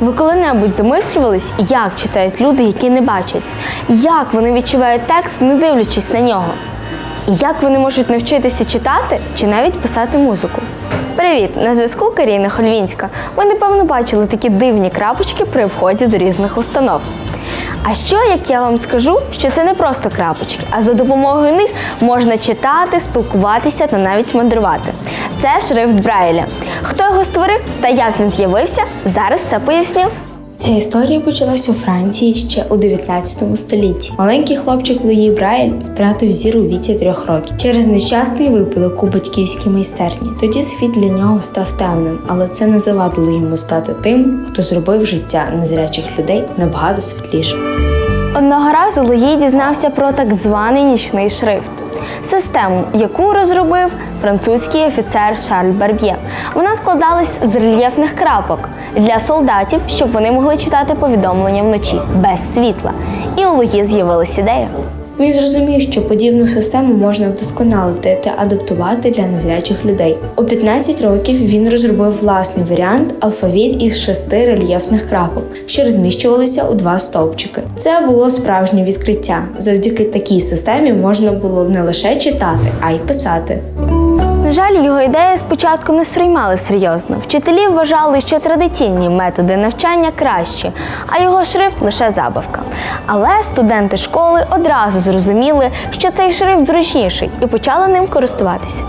Ви коли-небудь замислювались, як читають люди, які не бачать, як вони відчувають текст, не дивлячись на нього? Як вони можуть навчитися читати чи навіть писати музику? Привіт! На зв'язку Каріна Хольвінська. Ви напевно бачили такі дивні крапочки при вході до різних установ. А що, як я вам скажу, що це не просто крапочки, а за допомогою них можна читати, спілкуватися та навіть мандрувати. Це шрифт Брайля. Хто його створив та як він з'явився, зараз все поясню. Ця історія почалась у Франції ще у 19 столітті. Маленький хлопчик Луї Брайль втратив зір у віці трьох років через нещасний випадок у батьківській майстерні. Тоді світ для нього став темним, але це не завадило йому стати тим, хто зробив життя незрячих людей набагато світлішим. Одного разу Луї дізнався про так званий нічний шрифт. Систему, яку розробив французький офіцер Шарль Барб'є. Вона складалась з рельєфних крапок для солдатів, щоб вони могли читати повідомлення вночі без світла. І у Луї з'явилась ідея. Він зрозумів, що подібну систему можна вдосконалити та адаптувати для незрячих людей. У 15 років він розробив власний варіант алфавіт із шести рельєфних крапок, що розміщувалися у два стовпчики. Це було справжнє відкриття. Завдяки такій системі можна було не лише читати, а й писати. На жаль, його ідеї спочатку не сприймали серйозно. Вчителі вважали, що традиційні методи навчання кращі, а його шрифт лише забавка. Але студенти школи одразу зрозуміли, що цей шрифт зручніший, і почали ним користуватися.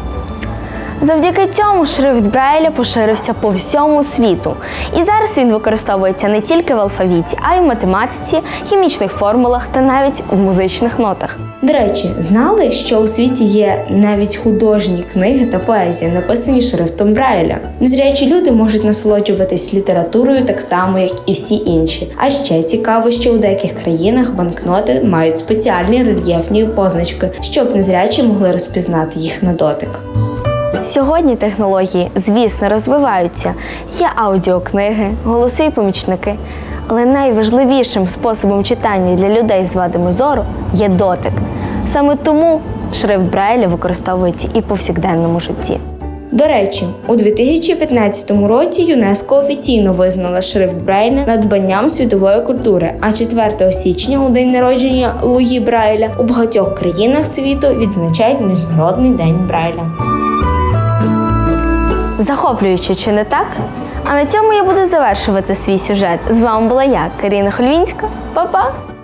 Завдяки цьому шрифт Брайля поширився по всьому світу. І зараз він використовується не тільки в алфавіті, а й в математиці, хімічних формулах та навіть в музичних нотах. До речі, знали, що у світі є навіть художні книги та поезія, написані шрифтом Брайля. Незрячі люди можуть насолоджуватись літературою так само, як і всі інші. А ще цікаво, що у деяких країнах банкноти мають спеціальні рельєфні позначки, щоб незрячі могли розпізнати їх на дотик. Сьогодні технології, звісно, розвиваються. Є аудіокниги, голосові помічники. Але найважливішим способом читання для людей з вадами зору є дотик. Саме тому шрифт Брайля використовується і в повсякденному житті. До речі, у 2015 році ЮНЕСКО офіційно визнала шрифт Брайля надбанням світової культури. А 4 січня, у день народження Луї Брайля, у багатьох країнах світу відзначають Міжнародний день Брайля. Захоплююче, чи не так? А на цьому я буду завершувати свій сюжет. З вами була я, Каріна Хольвінська. Па-па!